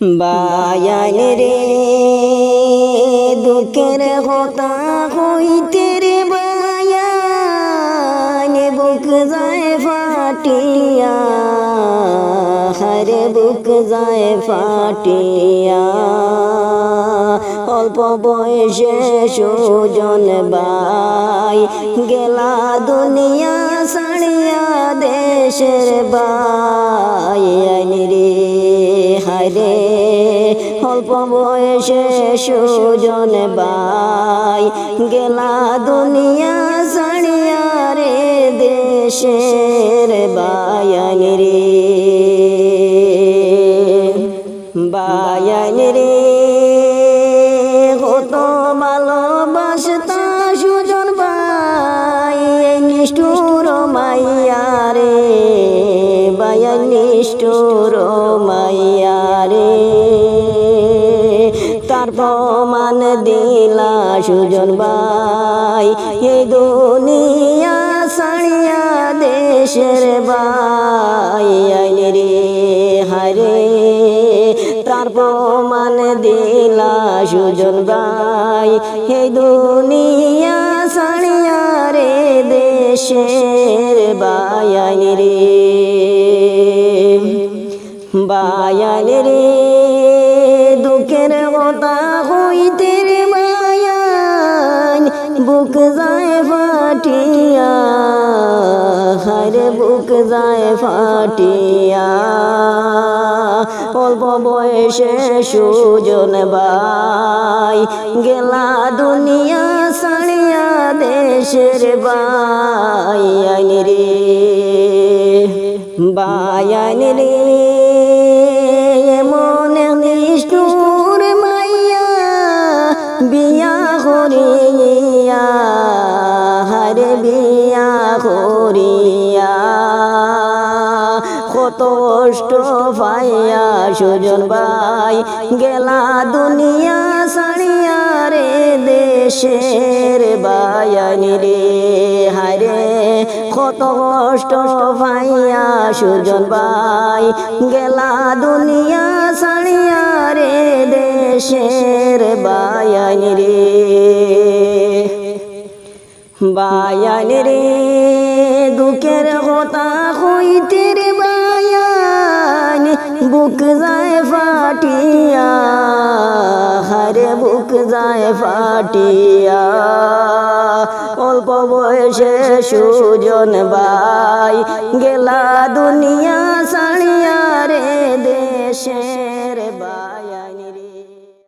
বায়ান রে, দুঃখের হতা হইতে রে বায়ান বুক যায় ফাটিয়া হরে বুক যায় ফাটিয়া। অল্প বয়সে সুজন বাই, গেলা দুনিয়া সাড়িয়া দেশের বাই, আইনি রে অল্প বয়সে সুজন বাই গেলা দুনিয়া সাড়িয়া রে দেশের বায়ান রে। বায়ান রে। বায়ান নিষ্ঠুর মাইয়া রে। তার প্রমাণ দিলা সুজন ভাই। এই দুনিয়া সাড়িয়া দেশের আইন রে হারে তার প্রমাণ দিলা সুজন ভাই। এই দুনিয়া সাড়িয়া রে দেশের বায়ান রে। বায়ান রে দুঃখের কথা হইতে রে বায়ান বুক যায় ফাটিয়া হারে বুক যায় ফাটিয়া। অল্প বয়সে সুজন বাই গেলা দুনিয়া সাড়িয়া দেশের বাই রে বায়ান রে। কষ্ট পাইয়া সুজন ভাই গেলা দুনিয়া সাড়িয়া রে দেশের বায়ানি রে। হারে কত কষ্ট পাইয়া সুজন ভাই গেলা দুনিয়া সাড়িয়া রে দেশের বায়ানি রে। বায়ান রে, দুঃখের কথা হইতে বুক যায় ফাটিয়া হারে বুক যায় ফাটিয়া। অল্প বয়সে সুজন বাই গেলা দুনিয়া